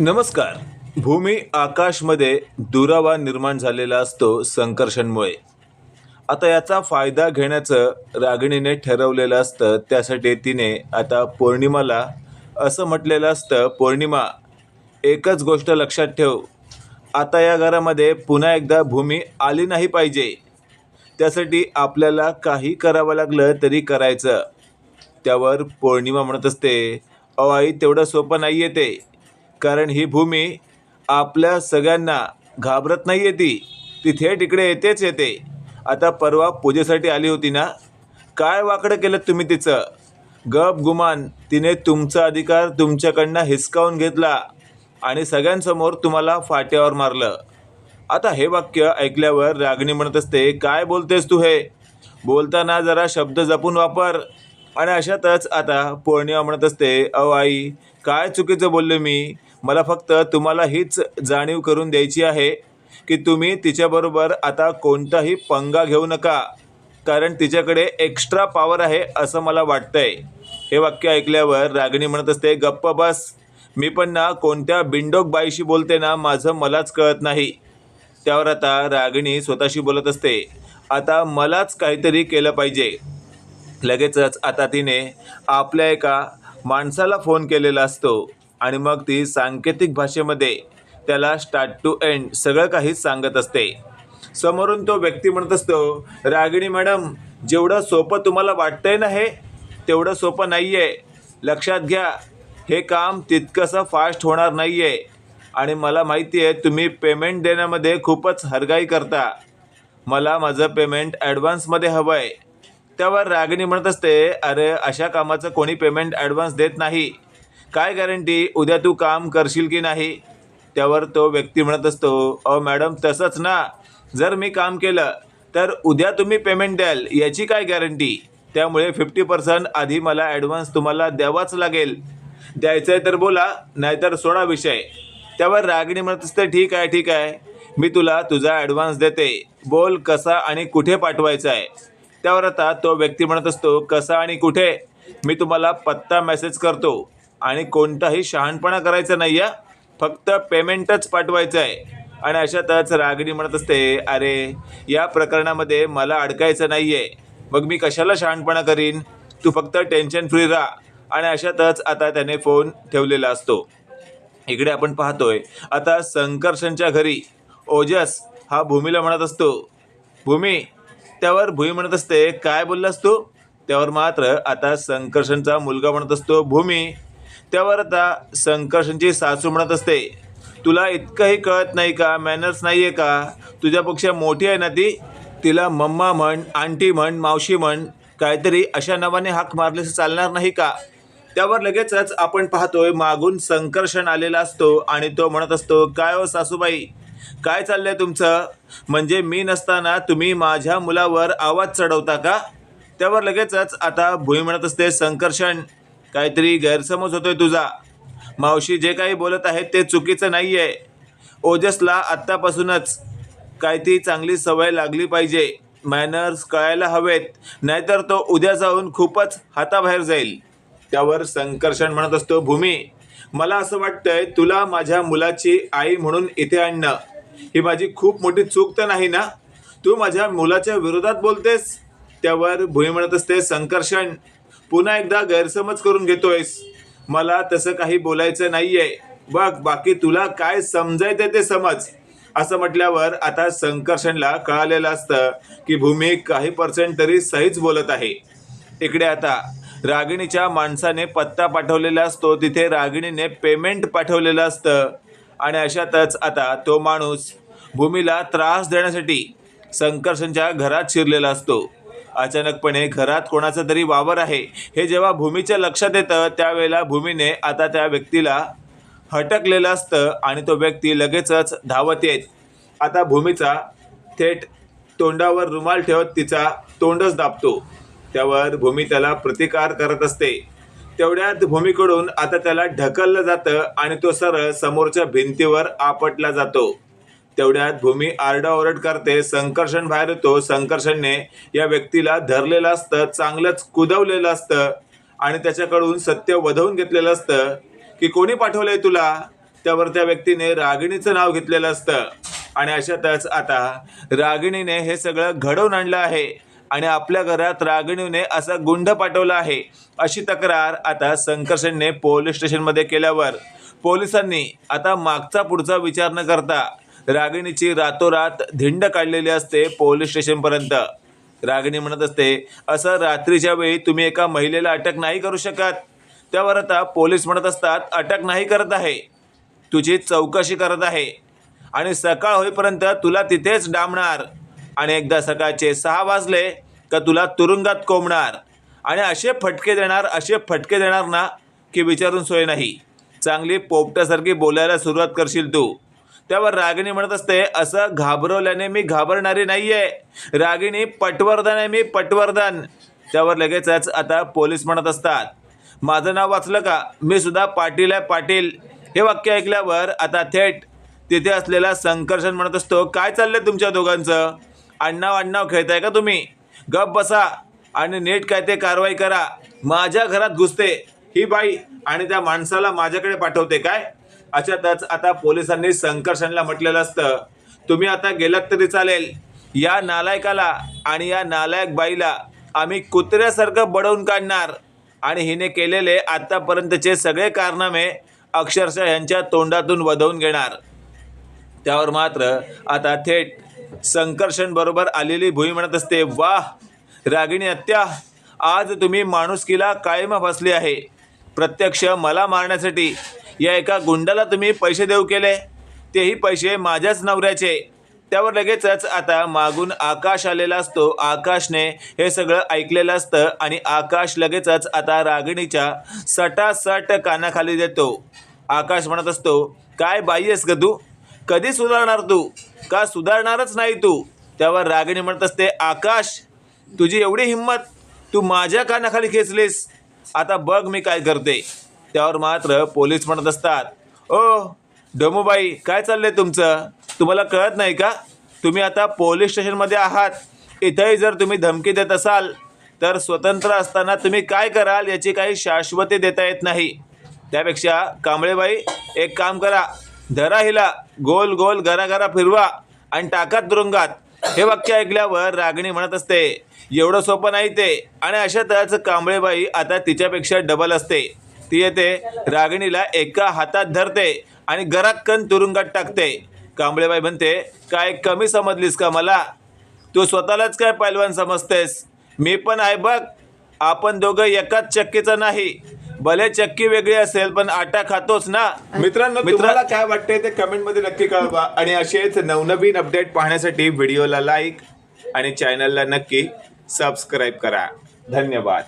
नमस्कार. भूमी आकाशमध्ये दुरावा निर्माण झालेला असतो संकर्षणमुळे. आता याचा फायदा घेण्याचं रागिणीने ठरवलेलं असतं त्यासाठी तिने आता पौर्णिमाला असं म्हटलेलं असतं पौर्णिमा एकच गोष्ट लक्षात ठेव. आता या घरामध्ये पुन्हा एकदा भूमी आली नाही पाहिजे. त्यासाठी आपल्याला काही करावं लागलं तरी करायचं. त्यावर पौर्णिमा म्हणत असते अहो आई तेवढं सोपं नाही आहे ते. कारण ही भूमी आपल्या सगळ्यांना घाबरत नाही आहे ती थेट इकडे येतेच येते. आता परवा पूजेसाठी आली होती ना? काय वाकडं केलं तुम्ही तिचं? गप गुमान तिने तुमचा अधिकार तुमच्याकडनं हिसकावून घेतला आणि सगळ्यांसमोर तुम्हाला फाट्यावर मारलं. आता हे वाक्य ऐकल्यावर रागणी म्हणत असते काय बोलतेस तू हे? बोलताना जरा शब्द जपून वापर. आणि अशातच आता पौर्णिमा म्हणत असते अहो आई काय चुकीचं बोललो मी? मला फक्त तुम्हाला हीच जाणीव करून द्यायची आहे की तुम्ही तिच्याबरोबर आता कोणताही पंगा घेऊ नका कारण तिच्याकडे एक्स्ट्रा पॉवर आहे असं मला वाटतंय. हे वाक्य ऐकल्यावर रागिणी म्हणत असते गप्प बस. मी पण ना कोणत्या बिंडोक बाईशी बोलते ना माझं मलाच कळत नाही. त्यावर आता रागिणी स्वतःशी बोलत असते आता मलाच काहीतरी केलं पाहिजे. लगेचच आता तिने आपल्या एका माणसाला फोन केलेला असतो. आणि मग ती सांकेतिक भाषेमध्ये त्याला स्टार्ट टू एंड सगळं काही सांगत असते. समोरून तो व्यक्ती म्हणत असतो रागिणी मॅडम जेवढं सोपं तुम्हाला वाटतंय ना हे तेवढं सोपं नाही आहे लक्षात घ्या हे काम तितकंसं फास्ट होणार नाही आहे आणि मला माहिती आहे तुम्ही पेमेंट देण्यामध्ये खूपच हरगाई करता. मला माझं पेमेंट ॲडव्हान्समध्ये हवं आहे त्यावर रागिणी म्हणत असते अरे अशा कामाचं कोणी पेमेंट ॲडव्हान्स देत नाही. काय गॅरंटी उद्या तू काम करशील की नाही? त्यावर तो व्यक्ती म्हणत असतो अहो मॅडम तसंच ना. जर मी काम केलं तर उद्या तुम्ही पेमेंट द्याल. याची काय गॅरंटी त्यामुळे फिफ्टी पर्सेंट आधी मला ॲडव्हान्स तुम्हाला द्यावाच लागेल. द्यायचं आहे तर बोला नाहीतर सोडा विषय. त्यावर रागिणी म्हणत असते ठीक आहे ठीक आहे. मी तुला तुझा ॲडव्हान्स देते. बोल कसा आणि कुठे पाठवायचा आहे त्यावर आता तो व्यक्ती म्हणत असतो कसा आणि कुठे? मी तुम्हाला पत्ता मेसेज करतो. आणि कोणताही शहाणपणा करायचा नाही आहे फक्त पेमेंटच पाठवायचं आहे आणि अशातच रागिणी म्हणत असते अरे या प्रकरणामध्ये मला अडकायचं नाही आहे मग मी कशाला शहाणपणा करीन? तू फक्त टेन्शन फ्री राहा. आणि अशातच आता त्याने फोन ठेवलेला असतो. इकडे आपण पाहतोय आता संकर्षणच्या घरी ओजस हा भूमीला म्हणत असतो. भूमी त्यावर भूमी म्हणत असते काय बोललास तू? त्यावर मात्र आता संकर्षणचा मुलगा म्हणत असतो भूमी त्यावर आता संकर्षणची सासू म्हणत असते तुला इतकंही कळत नाही का? मॅनर्स नाही आहे का? तुझ्यापेक्षा मोठी आहे ना ती? तिला मम्मा म्हण आंटी म्हण मावशी म्हण काहीतरी अशा नावाने हाक मारल्यास चालणार नाही का? त्यावर लगेचच आपण पाहतोय मागून संकर्षण आलेला असतो आणि तो म्हणत असतो काय हो सासूबाई? काय चाललंय तुमचं? म्हणजे मी नसताना तुम्ही माझ्या मुलावर आवाज चढवता का? त्यावर लगेचच आता भुई म्हणत असते संकर्षण काहीतरी गैरसमज होतोय तुझा. मावशी जे काही बोलत आहेत ते चुकीचं नाही आहे ओजसला आत्तापासूनच काय ती चांगली सवय लागली पाहिजे. मॅनर्स कळायला हवेत. नाहीतर तो उद्या जाऊन खूपच हाताबाहेर जाईल. त्यावर संकर्षण म्हणत असतो भूमी. मला असं वाटतंय तुला माझ्या मुलाची आई म्हणून इथे आणणं. ही माझी खूप मोठी चूक तर नाही ना? तू माझ्या मुलाच्या विरोधात बोलतेस? त्यावर भूमी म्हणत असते संकर्षण. पुन्हा एकदा गैरसमज करून घेतोयस. मला तसं काही बोलायचं नाहीये. बघ बाकी तुला काय समजायचं ते समज. असं म्हटल्यावर आता संकर्षणला कळालेलं असतं की भूमी काही पर्सेंट तरी सहीच बोलत आहे. इकडे आता रागिणीच्या माणसाने पत्ता पाठवलेला असतो तिथे रागिणीने पेमेंट पाठवलेलं असतं. आणि अशातच आता तो माणूस भूमीला त्रास देण्यासाठी संकर्षणच्या घरात शिरलेला असतो. अचानकपणे घरात कोणाचा तरी वावर आहे. हे जेव्हा भूमीच्या लक्षात येतं त्यावेळेला भूमीने आता त्या व्यक्तीला हटकलेलं असतं आणि तो व्यक्ती लगेचच धावत येत. आता भूमीचा थेट तोंडावर रुमाल ठेवत तिचा तोंडच दाबतो. त्यावर भूमी त्याला प्रतिकार करत असते. तेवढ्यात भूमीकडून आता त्याला ढकललं जातं आणि तो सरळ समोरच्या भिंतीवर आपटला जातो. तेवढ्यात भूमी आरडाओरड करते. संकर्षण बाहेर येतो. संकर्षणने या व्यक्तीला धरलेलं असतं. चांगलंच कुदवलेलं असतं. आणि त्याच्याकडून सत्य वधवून घेतलेलं असतं. की कोणी पाठवलंय तुला? त्यावर त्या व्यक्तीने रागिणीचं नाव घेतलेलं असतं. आणि अशातच आता रागिणीने हे सगळं घडवून आणलं आहे. आणि आपल्या घरात रागिणीने असा गुंड पाठवला आहे. अशी तक्रार आता संकर्षणने पोलीस स्टेशनमध्ये केल्यावर. पोलिसांनी आता मागचा पुढचा विचार न करता रागिणीची रातोरात धिंड काढलेली असते पोलीस स्टेशनपर्यंत रागिणी म्हणत असते असं रात्रीच्या वेळी तुम्ही एका महिलेला अटक नाही करू शकत. त्यावर आता पोलीस म्हणत असतात अटक नाही करत आहे. तुझी चौकशी करत आहे. आणि सकाळ होईपर्यंत तुला तिथेच डांबणार. आणि एकदा सकाळचे सहा वाजले का तुला तुरुंगात कोंबणार. आणि असे फटके देणार असे फटके देणार ना की विचारून सोय नाही. चांगली पोपट्यासारखी बोलायला सुरुवात करशील तू. त्यावर रागिणी म्हणत असते असं घाबरवल्याने मी घाबरणारी नाही आहे रागिणी पटवर्धन आहे मी पटवर्धन. त्यावर लगेचच आता पोलीस म्हणत असतात माझं नाव वाचलं का? मी सुद्धा पाटील आहे पाटील. हे वाक्य ऐकल्यावर आता थेट तिथे असलेला संकर्षण म्हणत असतो काय चाललंय तुमच्या दोघांचं? अण्णाव अण्णाव खेळताय का तुम्ही? गप बसा आणि नीट काय ते कारवाई करा. माझ्या घरात घुसते. ही बाई आणि त्या माणसाला माझ्याकडे पाठवते काय? अशातच आता पोलिसांनी संकर्षणला म्हटलेलं असतं. तुम्ही आता गेलात तरी चालेल. या नालायकाला आणि या नालायक बाईला आम्ही कुत्र्यासारखं बडवून काढणार. आणि हिने केलेले आत्तापर्यंतचे सगळे कारनामे अक्षरशः यांच्या तोंडातून वधवून घेणार. त्यावर मात्र आता थेट संकर्षण बरोबर आलेली भुई म्हणत असते वाह रागिणी हत्या आज तुम्ही माणुसकीला कायम फसली आहे. प्रत्यक्ष मला मारण्यासाठी या एका गुंडाला तुम्ही पैसे देऊ केले? तेही पैसे माझ्याच नवऱ्याचे. त्यावर लगेचच आता मागून आकाश आलेला असतो. आकाशने हे सगळं ऐकलेलं असतं आणि आकाश लगेचच आता रागिणीच्या सटासट कानाखाली देतो. आकाश म्हणत असतो काय बाई आहेस ग तू? कधी सुधारणार तू? का सुधारणारच नाही तू? त्यावर रागिणी म्हणत असते आकाश तुझी एवढी हिंमत तू माझ्या कानाखाली खेचलीस. आता बघ मी काय करते. त्यावर मात्र पोलीस म्हणत असतात. ओ डोमूबाई काय चाललंय तुमचं? तुम्हाला कळत नाही का? तुम्ही आता पोलीस स्टेशनमध्ये आहात. इथंही जर तुम्ही धमकी देत असाल तर स्वतंत्र असताना तुम्ही काय कराल याची काही शाश्वती देता येत नाही. त्यापेक्षा कांबळेबाई एक काम करा. धरा हिला गोल गोल घराघरा फिरवा आणि टाका तुरुंगात हे वाक्य ऐकल्यावर रागिणी म्हणत असते एवढं सोपं नाही ते. आणि अशातच कांबळेबाई आता तिच्यापेक्षा डबल असते. ती येते. रागिणीला एका हातात धरते आणि गराक्कन तुरुंगात टाकते. कांबळेबाई म्हणते काय कमी समजलीस का मला? तू स्वतःलाच काय पैलवान समजतेस? मी पण आहे बघ. आपण दोघं एकाच चक्कीचं नाही. भले चक्की वेगळी असेल पण आटा खातोच ना? मित्रांनो मित्र- तुम्हाला काय वाटतंय ते कमेंटमध्ये नक्की कळवा. आणि असेच नवनवीन अपडेट पाहण्यासाठी व्हिडिओला लाईक आणि चॅनलला नक्की सबस्क्राईब करा. धन्यवाद.